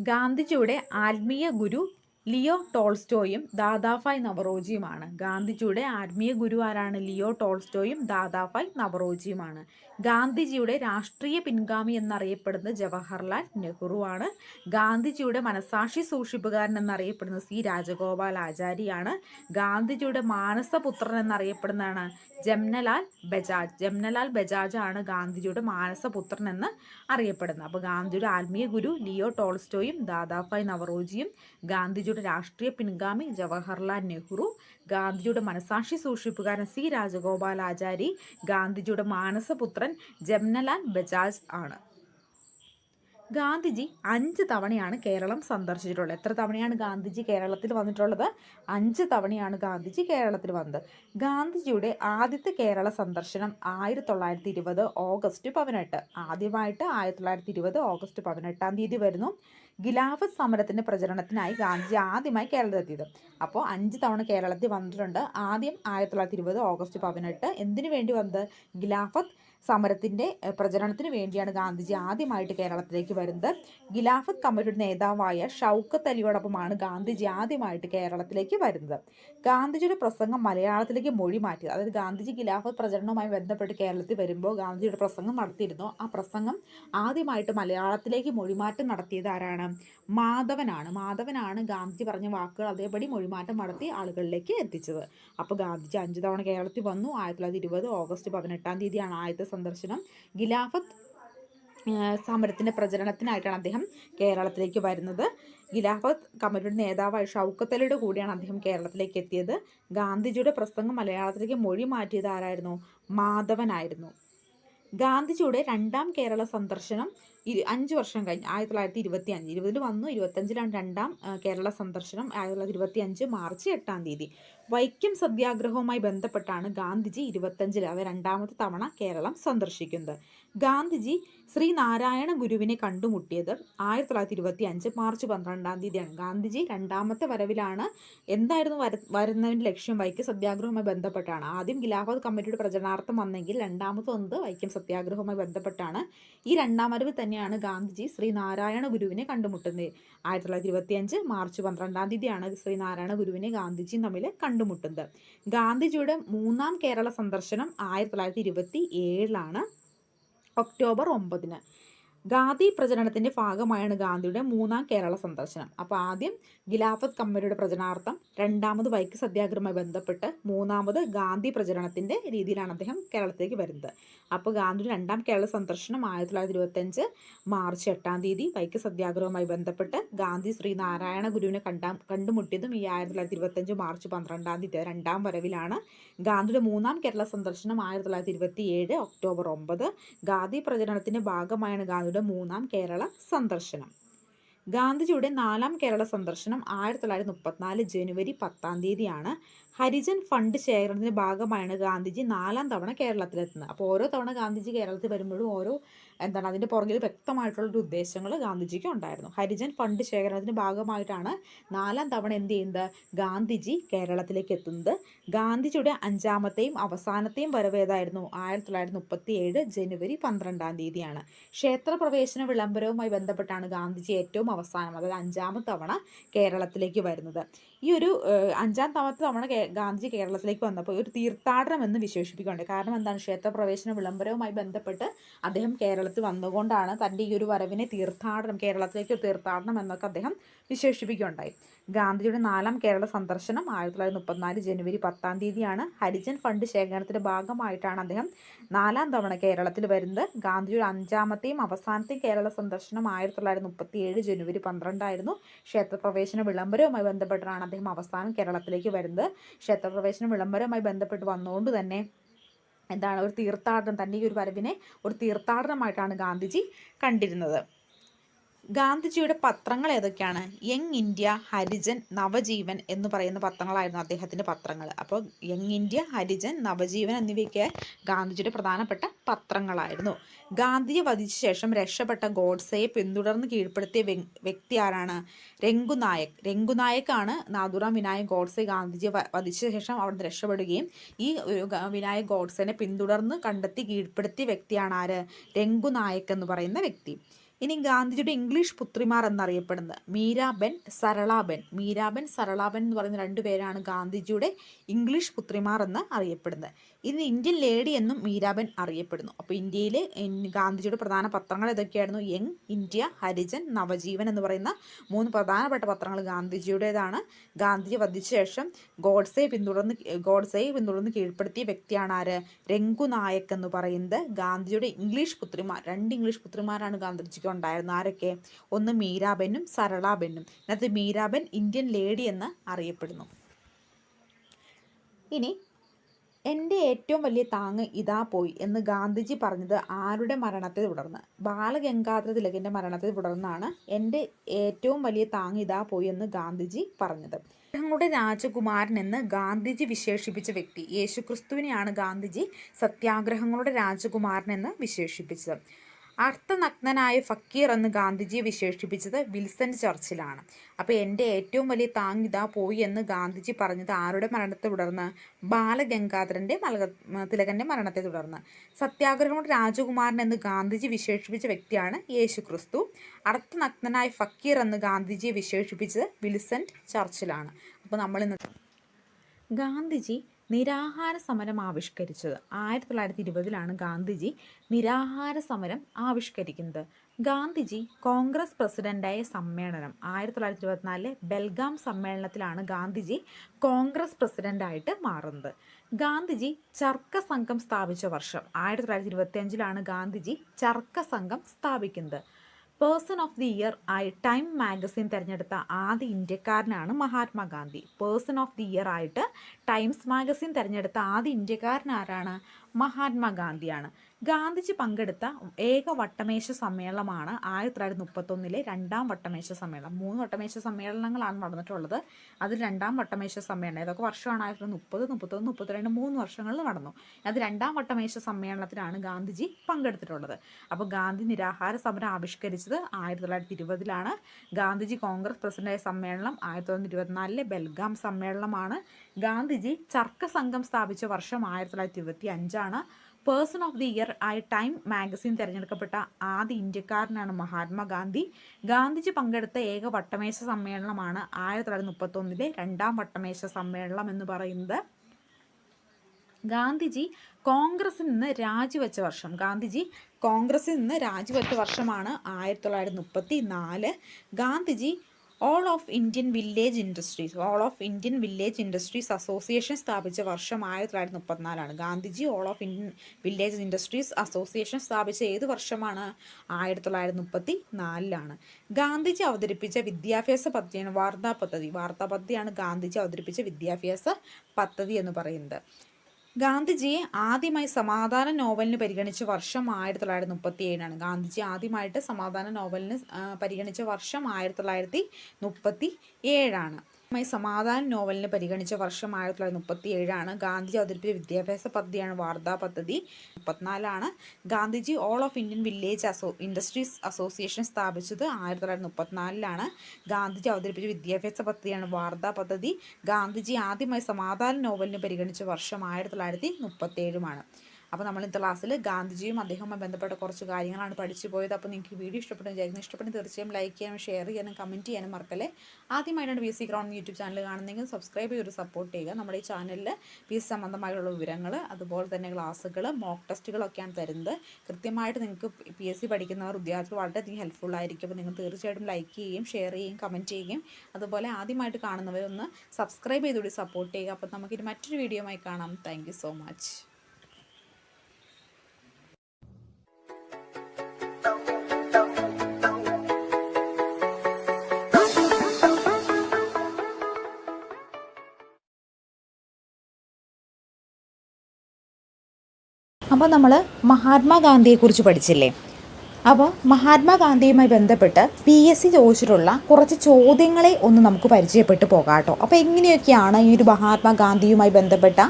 ഗാന്ധിജിയുടെ ആത്മീയ ഗുരു ലിയോ ടോൾസ്റ്റോയും ദാദാഫായ് നവറോജിയുമാണ്. ഗാന്ധിജിയുടെ ആത്മീയ ഗുരു ആരാണ് ലിയോ ടോൾസ്റ്റോയും ദാദാഫായ് നവറോജിയുമാണ്. ഗാന്ധിജിയുടെ രാഷ്ട്രീയ പിൻഗാമി എന്നറിയപ്പെടുന്നത് ജവഹർലാൽ നെഹ്റു ആണ് ഗാന്ധിജിയുടെ മനസാക്ഷി സൂക്ഷിപ്പുകാരൻ എന്നറിയപ്പെടുന്നത് സി രാജഗോപാൽ ആചാര്യാണ്. ഗാന്ധിജിയുടെ മാനസപുത്രൻ എന്നറിയപ്പെടുന്നതാണ് ജംനലാൽ ബജാജ്. ജംനലാൽ ബജാജ് ആണ് ഗാന്ധിജിയുടെ മാനസപുത്രൻ എന്ന് അറിയപ്പെടുന്നത്. അപ്പോൾ ഗാന്ധിജിയുടെ ആത്മീയ ഗുരു ലിയോ ടോൾസ്റ്റോയും ദാദാഫായ് നവറോജിയും ഗാന്ധിജിയുടെ രാഷ്ട്രീയ പിൻഗാമി ജവഹർലാൽ നെഹ്റു ഗാന്ധിജിയുടെ മനസാക്ഷി സൂക്ഷിപ്പുകാരൻ സി രാജഗോപാലാചാരി ഗാന്ധിജിയുടെ മാനസപുത്രൻ ജംനലാൽ ബജാജ് ആണ്. ഗാന്ധിജി അഞ്ച് തവണയാണ് കേരളം സന്ദർശിച്ചിട്ടുള്ളത്. എത്ര തവണയാണ് ഗാന്ധിജി കേരളത്തിൽ വന്നിട്ടുള്ളത്? അഞ്ച് തവണയാണ് ഗാന്ധിജി കേരളത്തിൽ വന്നത്. ഗാന്ധിജിയുടെ ആദ്യത്തെ കേരള സന്ദർശനം ആയിരത്തി തൊള്ളായിരത്തി ഇരുപത് ഓഗസ്റ്റ് പതിനെട്ട്. ആദ്യമായിട്ട് ആയിരത്തി തൊള്ളായിരത്തി ഇരുപത് ഓഗസ്റ്റ് പതിനെട്ടാം തീയതി വരുന്നു. ഖിലാഫത്ത് സമരത്തിന്റെ പ്രചരണത്തിനായി ഗാന്ധിജി ആദ്യമായി കേരളത്തിലെത്തിയത്. അപ്പോൾ അഞ്ച് തവണ കേരളത്തിൽ വന്നിട്ടുണ്ട്. ആദ്യം ആയിരത്തി തൊള്ളായിരത്തി ഇരുപത് ഓഗസ്റ്റ് പതിനെട്ട് എന്തിനു വേണ്ടി വന്നത്? ഖിലാഫത്ത് സമരത്തിന്റെ പ്രചരണത്തിന് വേണ്ടിയാണ് ഗാന്ധിജി ആദ്യമായിട്ട് കേരളത്തിലേക്ക് വരുന്നത്. ഖിലാഫത്ത് കമ്മിറ്റിയുടെ നേതാവായ ഷൗക്കത്ത് അലിയോടൊപ്പമാണ് ഗാന്ധിജി ആദ്യമായിട്ട് കേരളത്തിലേക്ക് വരുന്നത്. ഗാന്ധിജിയുടെ പ്രസംഗം മലയാളത്തിലേക്ക് മൊഴി മാറ്റിയത്. അതായത് ഗാന്ധിജി ഖിലാഫത്ത് പ്രചരണവുമായി ബന്ധപ്പെട്ട് കേരളത്തിൽ വരുമ്പോൾ ഗാന്ധിജിയുടെ പ്രസംഗം നടത്തിയിരുന്നു. ആ പ്രസംഗം ആദ്യമായിട്ട് മലയാളത്തിലേക്ക് മൊഴിമാറ്റം നടത്തിയത് ആരാണ്? മാധവനാണ്. മാധവനാണ് ഗാന്ധിജി പറഞ്ഞ വാക്കുകൾ അതേപടി മൊഴിമാറ്റം നടത്തി ആളുകളിലേക്ക് എത്തിച്ചത്. അപ്പോൾ ഗാന്ധിജി അഞ്ച് തവണ കേരളത്തിൽ വന്നു. ആയിരത്തി തൊള്ളായിരത്തി ഇരുപത് ഓഗസ്റ്റ് പതിനെട്ടാം തീയതിയാണ് ആദ്യത്തെ സന്ദർശനം. ഖിലാഫത്ത് ഏഹ് സമരത്തിന്റെ പ്രചരണത്തിനായിട്ടാണ് അദ്ദേഹം കേരളത്തിലേക്ക് വരുന്നത്. ഖിലാഫത്ത് കമ്മിറ്റിയുടെ നേതാവായ ഷൗക്കത്തലയുടെ കൂടിയാണ് അദ്ദേഹം കേരളത്തിലേക്ക് എത്തിയത്. ഗാന്ധിജിയുടെ പ്രസംഗം മലയാളത്തിലേക്ക് മൊഴി മാറ്റിയത് ആരായിരുന്നു? മാധവനായിരുന്നു. ഗാന്ധിജിയുടെ രണ്ടാം കേരള സന്ദർശനം അഞ്ച് വർഷം കഴിഞ്ഞ് ആയിരത്തി തൊള്ളായിരത്തി ഇരുപത്തി അഞ്ച് ഇരുപതിൽ വന്നു ഇരുപത്തഞ്ചിലാണ് രണ്ടാം കേരള സന്ദർശനം ആയിരത്തി തൊള്ളായിരത്തി ഇരുപത്തി അഞ്ച് മാർച്ച് എട്ടാം തീയതി. വൈക്കം സത്യാഗ്രഹവുമായി ബന്ധപ്പെട്ടാണ് ഗാന്ധിജി ഇരുപത്തഞ്ചിൽ അവ രണ്ടാമത്തെ തവണ കേരളം സന്ദർശിക്കുന്നത്. ഗാന്ധിജി ശ്രീ നാരായണ ഗുരുവിനെ കണ്ടുമുട്ടിയത് ആയിരത്തി തൊള്ളായിരത്തി ഇരുപത്തി അഞ്ച് മാർച്ച് പന്ത്രണ്ടാം തീയതിയാണ്. ഗാന്ധിജി രണ്ടാമത്തെ വരവിലാണ് എന്തായിരുന്നു വര വരുന്നതിന്റെ ലക്ഷ്യം? വൈക്കം സത്യാഗ്രഹവുമായി ബന്ധപ്പെട്ടാണ്. ആദ്യം ഖിലാഫത്ത് കമ്മിറ്റിയുടെ പ്രചരണാർത്ഥം വന്നെങ്കിൽ രണ്ടാമത് വന്നത് വൈക്കം സത്യാഗ്രഹവുമായി ബന്ധപ്പെട്ടാണ്. ഈ രണ്ടാം വരവിൽ തന്നെയാണ് ഗാന്ധിജി ശ്രീ നാരായണ ഗുരുവിനെ കണ്ടുമുട്ടുന്നത്. ആയിരത്തി തൊള്ളായിരത്തി ഇരുപത്തി അഞ്ച് മാർച്ച് പന്ത്രണ്ടാം തീയതിയാണ് ശ്രീ നാരായണ ഗുരുവിനെ ഗാന്ധിജിയും തമ്മിൽ കണ്ടുമുട്ടുന്നത്. ഗാന്ധിജിയുടെ മൂന്നാം കേരള സന്ദർശനം ആയിരത്തി തൊള്ളായിരത്തി ഇരുപത്തി ഏഴിലാണ് ഒക്ടോബർ ഒമ്പതിന്. ഗാന്ധി പ്രചരണത്തിന്റെ ഭാഗമായാണ് ഗാന്ധിയുടെ മൂന്നാം കേരള സന്ദർശനം. അപ്പോൾ ആദ്യം ഗിലാഫത്ത് കമ്പനിയുടെ പ്രചരണാർത്ഥം രണ്ടാമത് വൈക്കം സത്യാഗ്രഹമായി ബന്ധപ്പെട്ട് മൂന്നാമത് ഗാന്ധി പ്രചരണത്തിന്റെ രീതിയിലാണ് അദ്ദേഹം കേരളത്തിലേക്ക് വരുന്നത്. അപ്പോൾ ഗാന്ധിയുടെ രണ്ടാം കേരള സന്ദർശനം ആയിരത്തി തൊള്ളായിരത്തി ഇരുപത്തഞ്ച് മാർച്ച് എട്ടാം തീയതി വൈക്കം സത്യാഗ്രഹവുമായി ബന്ധപ്പെട്ട് ഗാന്ധി ശ്രീ നാരായണ ഗുരുവിനെ കണ്ടാ കണ്ടുമുട്ടിയതും ഈ ആയിരത്തി തൊള്ളായിരത്തി ഇരുപത്തഞ്ച് മാർച്ച് പന്ത്രണ്ടാം തീയതി രണ്ടാം വരവിലാണ് ഗാന്ധിയുടെ മൂന്നാം കേരള സന്ദർശനം ആയിരത്തി തൊള്ളായിരത്തി ഇരുപത്തി ഏഴ് ഒക്ടോബർ ഒമ്പത്. ഗാന്ധി പ്രചരണത്തിന്റെ ഭാഗമായാണ് ഗാന്ധിയുടെ മൂന്നാം കേരള സന്ദർശനം. ഗാന്ധിജിയുടെ നാലാം കേരള സന്ദർശനം ആയിരത്തി തൊള്ളായിരത്തി മുപ്പത്തിനാല് ജനുവരി പത്താം തീയതിയാണ് ഹരിജൻ ഫണ്ട് ശേഖരണത്തിന്റെ ഭാഗമായാണ് ഗാന്ധിജി നാലാം തവണ കേരളത്തിലെത്തുന്നത്. അപ്പോൾ ഓരോ തവണ ഗാന്ധിജി കേരളത്തിൽ വരുമ്പോഴും ഓരോ എന്താണ് അതിന്റെ പുറകിൽ വ്യക്തമായിട്ടുള്ള ഒരു ഉദ്ദേശങ്ങൾ ഗാന്ധിജിക്ക് ഉണ്ടായിരുന്നു. ഹരിജൻ ഫണ്ട് ശേഖരണത്തിന്റെ ഭാഗമായിട്ടാണ് നാലാം തവണ എന്ത് ചെയ്യുന്നത്? ഗാന്ധിജി കേരളത്തിലേക്ക് എത്തുന്നത്. ഗാന്ധിജിയുടെ അഞ്ചാമത്തെയും അവസാനത്തെയും വരവ് ഏതായിരുന്നു? ആയിരത്തി തൊള്ളായിരത്തി മുപ്പത്തി ഏഴ് ജനുവരി പന്ത്രണ്ടാം തീയതിയാണ്. ക്ഷേത്രപ്രവേശന വിളംബരവുമായി ബന്ധപ്പെട്ടാണ് ഗാന്ധിജി ഏറ്റവും അവസാനം അതായത് അഞ്ചാമത്തെ തവണ കേരളത്തിലേക്ക് വരുന്നത്. ഈ ഒരു അഞ്ചാം തവണത്തെ തവണ ഗാന്ധിജി കേരളത്തിലേക്ക് വന്നപ്പോൾ ഒരു തീർത്ഥാടനം എന്ന് വിശേഷിപ്പിക്കുന്നുണ്ട്. കാരണം എന്താണ്? ക്ഷേത്രപ്രവേശന വിളംബരവുമായി ബന്ധപ്പെട്ട് അദ്ദേഹം കേരളത്തിൽ വന്നുകൊണ്ടാണ് തന്റെ ഈ ഒരു വരവിനെ തീർത്ഥാടനം കേരളത്തിലേക്ക് ഒരു തീർത്ഥാടനം എന്നൊക്കെ അദ്ദേഹം വിശേഷിപ്പിക്കുകയുണ്ടായി. ഗാന്ധിജിയുടെ നാലാം കേരള സന്ദർശനം ആയിരത്തി തൊള്ളായിരത്തി മുപ്പത്തിനാല് ജനുവരി പത്താം തീയതിയാണ് ഹരിജൻ ഫണ്ട് ശേഖരണത്തിന്റെ ഭാഗമായിട്ടാണ് അദ്ദേഹം നാലാം തവണ കേരളത്തിൽ വരുന്നത്. ഗാന്ധിജിയുടെ അഞ്ചാമത്തെയും അവസാനത്തെയും കേരള സന്ദർശനം ആയിരത്തി തൊള്ളായിരത്തി മുപ്പത്തി ഏഴ് ജനുവരി പന്ത്രണ്ടായിരുന്നു. ക്ഷേത്രപ്രവേശന വിളംബരവുമായി ബന്ധപ്പെട്ടാണ് അദ്ദേഹം അവസാനം കേരളത്തിലേക്ക് വരുന്നത്. ക്ഷേത്രപ്രവേശന വിളംബരവുമായി ബന്ധപ്പെട്ട് വന്നുകൊണ്ട് തന്നെ എന്താണ് ഒരു തീർത്ഥാടനം തന്നെ ഈ ഒരു വരവിനെ ഒരു തീർത്ഥാടനമായിട്ടാണ് ഗാന്ധിജി കണ്ടിരുന്നത്. ഗാന്ധിജിയുടെ പത്രങ്ങൾ ഏതൊക്കെയാണ്? യങ് ഇന്ത്യ ഹരിജൻ നവജീവൻ എന്ന് പറയുന്ന പത്രങ്ങളായിരുന്നു അദ്ദേഹത്തിന്റെ പത്രങ്ങൾ. അപ്പോൾ യങ് ഇന്ത്യ ഹരിജൻ നവജീവൻ എന്നിവയൊക്കെ ഗാന്ധിജിയുടെ പ്രധാനപ്പെട്ട പത്രങ്ങളായിരുന്നു. ഗാന്ധിയെ വധിച്ച ശേഷം രക്ഷപ്പെട്ട ഗോഡ്സയെ പിന്തുടർന്ന് കീഴ്പ്പെടുത്തിയ വ്യക്തി ആരാണ്? രംഗുനായക് രംഗുനായക്കാണ് നാദുറാം വിനായക് ഗോഡ്സെ ഗാന്ധിജിയെ വധിച്ച ശേഷം അവിടുന്ന് രക്ഷപ്പെടുകയും ഈ വിനായക് ഗോഡ്സെനെ പിന്തുടർന്ന് കണ്ടെത്തി കീഴ്പ്പെടുത്തിയ വ്യക്തിയാണ് ആര്? രംഗുനായക് എന്ന് പറയുന്ന വ്യക്തി. ഇനി ഗാന്ധിജിയുടെ ഇംഗ്ലീഷ് പുത്രിമാർ എന്നറിയപ്പെടുന്നത്. മീരാബെൻ സരളാബെൻ മീരാബെൻ സരളാബെൻ എന്ന് പറയുന്ന രണ്ടു പേരാണ് ഗാന്ധിജിയുടെ ഇംഗ്ലീഷ് പുത്രിമാർ എന്ന് അറിയപ്പെടുന്നത്. ഇന്ന് ഇന്ത്യൻ ലേഡി എന്നും മീരാബൻ അറിയപ്പെടുന്നു. അപ്പോൾ ഇന്ത്യയിലെ ഗാന്ധിജിയുടെ പ്രധാന പത്രങ്ങൾ ഏതൊക്കെയായിരുന്നു? യങ് ഇന്ത്യ ഹരിജൻ നവജീവൻ എന്ന് പറയുന്ന മൂന്ന് പ്രധാനപ്പെട്ട പത്രങ്ങൾ ഗാന്ധിജിയുടേതാണ്. ഗാന്ധിജി വധിച്ച ശേഷം ഗോഡ്സയെ പിന്തുടർന്ന് ഗോഡ്സയെ പിന്തുടർന്ന് കീഴ്പ്പെടുത്തിയ വ്യക്തിയാണ് ആര്? രംഗുനായക് എന്ന് പറയുന്നത് ഗാന്ധിജിയുടെ ഇംഗ്ലീഷ് പുത്രിമാർ. രണ്ട് ഇംഗ്ലീഷ് പുത്രിമാരാണ് ഗാന്ധിജിക്ക് ഉണ്ടായിരുന്നത്. ആരൊക്കെ? ഒന്ന് മീരാബെന്നും സരളാബെന്നും ഇതിനകത്ത് മീരാബൻ ഇന്ത്യൻ ലേഡി എന്ന് അറിയപ്പെടുന്നു. ഇനി എന്റെ ഏറ്റവും വലിയ താങ്ങ് ഇതാ പോയി എന്ന് ഗാന്ധിജി പറഞ്ഞത് ആരുടെ മരണത്തെ തുടർന്ന്? ബാലഗംഗാധര തിലകന്റെ മരണത്തെ തുടർന്നാണ് എന്റെ ഏറ്റവും വലിയ താങ്ങ് ഇതാ പോയി എന്ന് ഗാന്ധിജി പറഞ്ഞത്. ഞങ്ങളുടെ രാജകുമാരൻ എന്ന് ഗാന്ധിജി വിശേഷിപ്പിച്ച വ്യക്തി. യേശുക്രിസ്തുവിനെയാണ് ഗാന്ധിജി സത്യാഗ്രഹങ്ങളുടെ രാജകുമാരൻ എന്ന് വിശേഷിപ്പിച്ചത്. അർത്ഥനഗ്നനായ ഫക്കീർ എന്ന് ഗാന്ധിജിയെ വിശേഷിപ്പിച്ചത് വിൽസൺ ചർച്ചിലാണ്. അപ്പോൾ എന്റെ ഏറ്റവും വലിയ താങ് ഇതാ പോയി എന്ന് ഗാന്ധിജി പറഞ്ഞത് ആരുടെ മരണത്തെ തുടർന്ന്? ബാലഗംഗാധരന്റെ മലക തിലകന്റെ മരണത്തെ തുടർന്ന്. സത്യാഗ്രഹം രാജകുമാരൻ എന്ന് ഗാന്ധിജി വിശേഷിപ്പിച്ച വ്യക്തിയാണ് യേശു ക്രിസ്തു അർത്ഥനഗ്നനായ ഫക്കീർ എന്ന് ഗാന്ധിജിയെ വിശേഷിപ്പിച്ചത് വിൽസൺ ചർച്ചിലാണ്. അപ്പോൾ നമ്മൾ ഇന്ന് ഗാന്ധിജി നിരാഹാര സമരം ആവിഷ്കരിച്ചത്. ആയിരത്തി തൊള്ളായിരത്തി ഇരുപതിലാണ് ഗാന്ധിജി നിരാഹാര സമരം ആവിഷ്കരിക്കുന്നത്. ഗാന്ധിജി കോൺഗ്രസ് പ്രസിഡന്റായ സമ്മേളനം ആയിരത്തി തൊള്ളായിരത്തി ഇരുപത്തിനാലിലെ ബെൽഗാം സമ്മേളനത്തിലാണ് ഗാന്ധിജി കോൺഗ്രസ് പ്രസിഡന്റായിട്ട് മാറുന്നത്. ഗാന്ധിജി ചർക്ക സംഘം സ്ഥാപിച്ച വർഷം ആയിരത്തി തൊള്ളായിരത്തി ഇരുപത്തി അഞ്ചിലാണ് ഗാന്ധിജി ചർക്ക സംഘം സ്ഥാപിക്കുന്നത്. പേഴ്സൺ ഓഫ് ദി ഇയർ ആയി ടൈം മാഗസിൻ തിരഞ്ഞെടുത്ത ആദ്യ ഇന്ത്യക്കാരനാണ് Mahatma Gandhi. Person of the year ആയിട്ട് ടൈംസ് മാഗസിൻ തിരഞ്ഞെടുത്ത ആദ്യ ഇന്ത്യക്കാരൻ ആരാണ്? മഹാത്മാഗാന്ധിയാണ്. ഗാന്ധിജി പങ്കെടുത്ത ഏക വട്ടമേശ സമ്മേളനമാണ് ആയിരത്തി തൊള്ളായിരത്തി മുപ്പത്തൊന്നിലെ രണ്ടാം വട്ടമേശ സമ്മേളനം. മൂന്ന് വട്ടമേശ സമ്മേളനങ്ങളാണ് നടന്നിട്ടുള്ളത്. അതിൽ രണ്ടാം വട്ടമേശ സമ്മേളനം. ഇതൊക്കെ വർഷമാണ് ആയിരത്തി മുപ്പത് മുപ്പത്തൊന്ന് മുപ്പത്തിരണ്ട് മൂന്ന് വർഷങ്ങളിൽ നടന്നു. അത് രണ്ടാം വട്ടമേശ സമ്മേളനത്തിലാണ് ഗാന്ധിജി പങ്കെടുത്തിട്ടുള്ളത്. അപ്പോൾ ഗാന്ധി നിരാഹാര സമരം ആവിഷ്കരിച്ചത് ആയിരത്തി തൊള്ളായിരത്തി ഇരുപതിലാണ് ഗാന്ധിജി കോൺഗ്രസ് പ്രസിഡന്റായ സമ്മേളനം ആയിരത്തി തൊള്ളായിരത്തി ഇരുപത്തിനാലിലെ ബെൽഗാം സമ്മേളനമാണ്. ഗാന്ധിജി ചർക്ക സംഘം സ്ഥാപിച്ച വർഷം ആയിരത്തി തൊള്ളായിരത്തി ഇരുപത്തി അഞ്ചാണ് പേഴ്സൺ ഓഫ് ദി ഇയർ ആയി ടൈം മാഗസിൻ തിരഞ്ഞെടുക്കപ്പെട്ട ആദ്യ ഇന്ത്യക്കാരനാണ് മഹാത്മാഗാന്ധി. ഗാന്ധിജി പങ്കെടുത്ത ഏക വട്ടമേശ സമ്മേളനമാണ് ആയിരത്തി തൊള്ളായിരത്തി മുപ്പത്തൊന്നിലെ രണ്ടാം വട്ടമേശ സമ്മേളനം എന്ന് പറയുന്നത്. ഗാന്ധിജി കോൺഗ്രസിൽ നിന്ന് രാജിവെച്ച വർഷം. ഗാന്ധിജി കോൺഗ്രസിൽ നിന്ന് രാജിവെച്ച വർഷമാണ് ആയിരത്തി തൊള്ളായിരത്തി മുപ്പത്തി നാല് Gandhiji all of Indian village industries all of Indian village industries association സ്ഥാപിച്ച വർഷം ആയിരത്തി തൊള്ളായിരത്തി മുപ്പത്തിനാലാണ്. Gandhiji all of Indian village industries association സ്ഥാപിച്ച ഏത് വർഷമാണ്? ആയിരത്തി തൊള്ളായിരത്തി മുപ്പത്തി നാലിലാണ് ഗാന്ധിജി അവതരിപ്പിച്ച വിദ്യാഭ്യാസ പദ്ധതിയാണ് വാർത്താ പദ്ധതി. വാർത്താ പദ്ധതിയാണ് ഗാന്ധിജി അവതരിപ്പിച്ച വിദ്യാഭ്യാസ പദ്ധതി എന്ന് പറയുന്നത്. ഗാന്ധിജിയെ ആദ്യമായി സമാധാന നോവലിന് പരിഗണിച്ച വർഷം ആയിരത്തി തൊള്ളായിരത്തി മുപ്പത്തി ഏഴാണ് ഗാന്ധിജി ആദ്യമായിട്ട് സമാധാന നോവലിന് പരിഗണിച്ച വർഷം ആയിരത്തി തൊള്ളായിരത്തി മുപ്പത്തി ഏഴാണ് ആദ്യമായി സമാധാന നോവലിനെ പരിഗണിച്ച വർഷം ആയിരത്തി തൊള്ളായിരത്തി മുപ്പത്തി ഏഴാണ് ഗാന്ധിജി അവതരിപ്പിച്ച വിദ്യാഭ്യാസ പദ്ധതിയാണ് വാർത്താ പദ്ധതി. മുപ്പത്തിനാലാണ് Gandhiji all of Indian village അസോ industries association സ്ഥാപിച്ചത് ആയിരത്തി തൊള്ളായിരത്തി മുപ്പത്തിനാലിലാണ് ഗാന്ധിജി അവതരിപ്പിച്ച വിദ്യാഭ്യാസ പദ്ധതിയാണ് വാർത്താ പദ്ധതി. ഗാന്ധിജി ആദ്യമായി സമാധാന നോവലിനെ പരിഗണിച്ച വർഷം ആയിരത്തി തൊള്ളായിരത്തി മുപ്പത്തി ഏഴുമാണ് അപ്പോൾ നമ്മൾ ഇന്നത്തെ ക്ലാസ്സിൽ ഗാന്ധിജിയും അദ്ദേഹവുമായി ബന്ധപ്പെട്ട കുറച്ച് കാര്യങ്ങളാണ് പഠിച്ചു പോയത്. അപ്പോൾ നിങ്ങൾക്ക് വീഡിയോ ഇഷ്ടപ്പെട്ടു വിചാരിക്കുന്നു. ഇഷ്ടപ്പെട്ടു തീർച്ചയായും ലൈക്ക് ചെയ്യാനും ഷെയർ ചെയ്യാനും കമന്റ് ചെയ്യാനും മറക്കല്ലേ? ആദ്യമായിട്ടാണ് S C ground YouTube channel കാണുന്നെങ്കിൽ സബ്സ്ക്രൈബ് ചെയ്ത് സപ്പോർട്ട് ചെയ്യുക. നമ്മുടെ ഈ ചാനലിൽ പി എസ് സംബന്ധമായുള്ള വിവരങ്ങൾ അതുപോലെ തന്നെ ക്ലാസ്സുകൾ മോക്ക് ടെസ്റ്റുകളൊക്കെയാണ് തരുന്നത്. കൃത്യമായിട്ട് നിങ്ങൾക്ക് പി എസ് സി പഠിക്കുന്നവർ വിദ്യാർത്ഥികൾ വളരെയധികം ഹെൽപ്ഫുൾ ആയിരിക്കും. അപ്പോൾ നിങ്ങൾ തീർച്ചയായിട്ടും ലൈക്ക് ചെയ്യുകയും ഷെയർ ചെയ്യുകയും കമന്റ് ചെയ്യുകയും അതുപോലെ ആദ്യമായിട്ട് കാണുന്നവരൊന്ന് സബ്സ്ക്രൈബ് ചെയ്തുകൂടി സപ്പോർട്ട് ചെയ്യുക. അപ്പോൾ നമുക്കിനി മറ്റൊരു വീഡിയോ ആയി കാണാം. താങ്ക് സോ മച്ച് അപ്പോൾ നമ്മൾ മഹാത്മാഗാന്ധിയെക്കുറിച്ച് പഠിച്ചില്ലേ? അപ്പോൾ മഹാത്മാഗാന്ധിയുമായി ബന്ധപ്പെട്ട് പി എസ് സി ചോദിച്ചിട്ടുള്ള കുറച്ച് ചോദ്യങ്ങളെ ഒന്ന് നമുക്ക് പരിചയപ്പെട്ട് പോകാട്ടോ. കേട്ടോ അപ്പോൾ എങ്ങനെയൊക്കെയാണ് ഈ ഒരു മഹാത്മാഗാന്ധിയുമായി ബന്ധപ്പെട്ട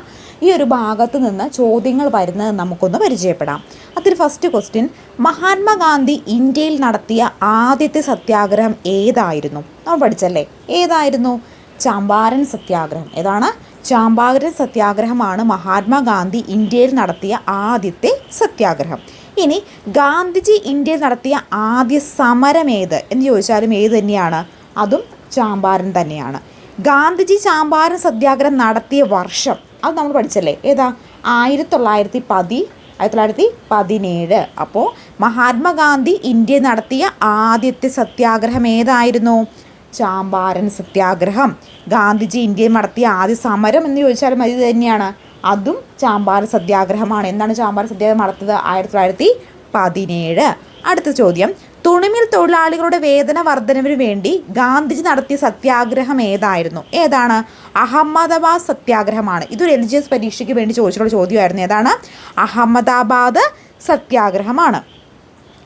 ഈ ഒരു ഭാഗത്ത് നിന്ന് ചോദ്യങ്ങൾ വരുന്നത് നമുക്കൊന്ന് പരിചയപ്പെടാം. അതിൽ ഫസ്റ്റ് ക്വസ്റ്റ്യൻ മഹാത്മാഗാന്ധി ഇന്ത്യയിൽ നടത്തിയ ആദ്യത്തെ സത്യാഗ്രഹം ഏതായിരുന്നു? നമ്മൾ പഠിച്ചല്ലേ? ഏതായിരുന്നു? ചമ്പാരൻ സത്യാഗ്രഹം. ഏതാണ്? ചാമ്പാരൻ സത്യാഗ്രഹമാണ് മഹാത്മാഗാന്ധി ഇന്ത്യയിൽ നടത്തിയ ആദ്യത്തെ സത്യാഗ്രഹം. ഇനി ഗാന്ധിജി ഇന്ത്യയിൽ നടത്തിയ ആദ്യ സമരം ഏത് എന്ന് ചോദിച്ചാലും ഏത് തന്നെയാണ്? അതും ചാമ്പാരൻ തന്നെയാണ്. ഗാന്ധിജി ചാമ്പാരൻ സത്യാഗ്രഹം നടത്തിയ വർഷം അത് നമ്മൾ പഠിച്ചല്ലേ? ഏതാ? ആയിരത്തി തൊള്ളായിരത്തി പതി ആയിരത്തി തൊള്ളായിരത്തി പതിനേഴ്. അപ്പോൾ മഹാത്മാഗാന്ധി ഇന്ത്യ നടത്തിയ ആദ്യത്തെ സത്യാഗ്രഹം ഏതായിരുന്നു? ചാമ്പാരൻ സത്യാഗ്രഹം. ഗാന്ധിജി ഇന്ത്യയിൽ നടത്തിയ ആദ്യ സമരം എന്ന് ചോദിച്ചാലും അത് തന്നെയാണ്. അതും ചാമ്പാരൻ സത്യാഗ്രഹമാണ്. എന്താണ് ചാമ്പാരൻ സത്യാഗ്രഹം നടത്തിയത്? ആയിരത്തി തൊള്ളായിരത്തി പതിനേഴ്. അടുത്ത ചോദ്യം. തുണിമിൽ തൊഴിലാളികളുടെ വേതന വർധനവിന് വേണ്ടി ഗാന്ധിജി നടത്തിയ സത്യാഗ്രഹം ഏതായിരുന്നു? ഏതാണ്? അഹമ്മദാബാദ് സത്യാഗ്രഹമാണ്. ഇതൊരു എൽ ജി എസ് പരീക്ഷയ്ക്ക് വേണ്ടി ചോദിച്ചിട്ടുള്ള ചോദ്യമായിരുന്നു. ഏതാണ്? അഹമ്മദാബാദ് സത്യാഗ്രഹമാണ്.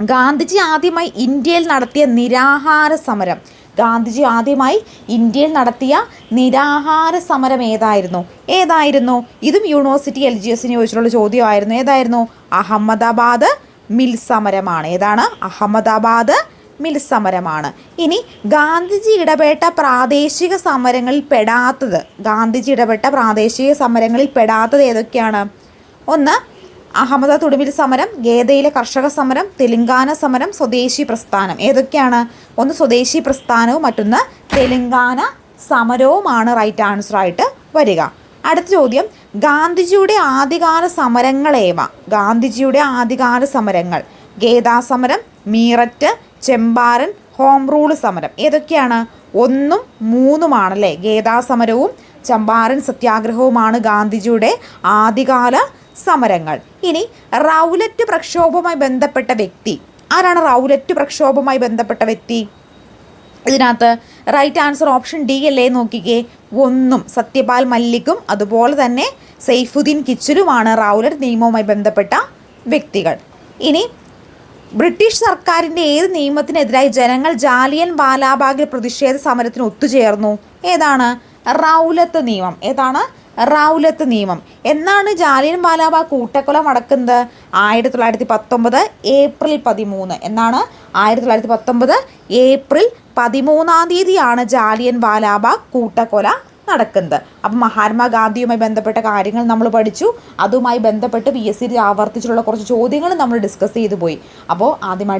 ഗാന്ധിജി ആദ്യമായി ഇന്ത്യയിൽ നടത്തിയ നിരാഹാര സമരം. ഗാന്ധിജി ആദ്യമായി ഇന്ത്യയിൽ നടത്തിയ നിരാഹാര സമരം ഏതായിരുന്നു? ഏതായിരുന്നു? ഇതും യൂണിവേഴ്സിറ്റി എൽ ജി എസിന് ചോദിച്ചിട്ടുള്ള ചോദ്യമായിരുന്നു. ഏതായിരുന്നു? അഹമ്മദാബാദ് മിൽ സമരമാണ്. ഏതാണ്? അഹമ്മദാബാദ് മിൽ സമരമാണ്. ഇനി ഗാന്ധിജി ഇടപെട്ട പ്രാദേശിക സമരങ്ങളിൽ പെടാത്തത് ഗാന്ധിജി ഇടപെട്ട പ്രാദേശിക സമരങ്ങളിൽ പെടാത്തത് ഏതൊക്കെയാണ്? ഒന്ന് അഹമ്മദ തൊടുവിൽ സമരം ഗേദയിലെ കർഷക സമരം തെലുങ്കാന സമരം സ്വദേശി പ്രസ്ഥാനം. ഏതൊക്കെയാണ്? ഒന്ന് സ്വദേശി പ്രസ്ഥാനവും മറ്റൊന്ന് തെലുങ്കാന സമരവുമാണ് റൈറ്റ് ആൻസർ ആയിട്ട് വരിക. അടുത്ത ചോദ്യം ഗാന്ധിജിയുടെ ആദ്യകാല സമരങ്ങളേവ ഗാന്ധിജിയുടെ ആദ്യകാല സമരങ്ങൾ. ഗേദാ സമരം മീററ്റ് ചെമ്പാരൻ ഹോം റൂൾ സമരം. ഏതൊക്കെയാണ്? ഒന്നും മൂന്നുമാണല്ലേ ഗേദാ സമരവും ചമ്പാരൻ സത്യാഗ്രഹവുമാണ് ഗാന്ധിജിയുടെ ആദ്യകാല സമരങ്ങൾ. ഇനി റൗലറ്റ് പ്രക്ഷോഭവുമായി ബന്ധപ്പെട്ട വ്യക്തി. ആരാണ് റൗലറ്റ് പ്രക്ഷോഭവുമായി ബന്ധപ്പെട്ട വ്യക്തി? ഇതിനകത്ത് റൈറ്റ് ആൻസർ ഓപ്ഷൻ ഡി അല്ലേ നോക്കിക്കേ. ഒന്നും സത്യപാൽ മല്ലിക്കും അതുപോലെ തന്നെ സെയ്ഫുദ്ദീൻ കിച്ചലുമാണ് റൗലറ്റ് നിയമവുമായി ബന്ധപ്പെട്ട വ്യക്തികൾ. ഇനി ബ്രിട്ടീഷ് സർക്കാരിന്റെ ഏത് നിയമത്തിനെതിരായി ജനങ്ങൾ ജാലിയൻ വാലാബാഗിൽ പ്രതിഷേധ സമരത്തിന് ഒത്തുചേർന്നു? ഏതാണ്? റൗലത്ത് നിയമം. ഏതാണ്? റൗലത്ത് നിയമം. എന്നാണ് ജാലിയൻ വാലാബാഗ് കൂട്ടക്കൊല നടക്കുന്നത്? ആയിരത്തി തൊള്ളായിരത്തി പത്തൊമ്പത് ഏപ്രിൽ പതിമൂന്ന്. എന്നാണ് ആയിരത്തി തൊള്ളായിരത്തി പത്തൊമ്പത് ഏപ്രിൽ പതിമൂന്നാം തീയതിയാണ് ജാലിയൻ വാലാബാഗ് കൂട്ടക്കൊല നടക്കുന്നത്. അപ്പം മഹാത്മാഗാന്ധിയുമായി ബന്ധപ്പെട്ട കാര്യങ്ങൾ നമ്മൾ പഠിച്ചു. അതുമായി ബന്ധപ്പെട്ട് പി എസ് സി ആവർത്തിച്ചിട്ടുള്ള കുറച്ച് ചോദ്യങ്ങൾ നമ്മൾ ഡിസ്കസ് ചെയ്തു പോയി. അപ്പോൾ ആദ്യമായിട്ട്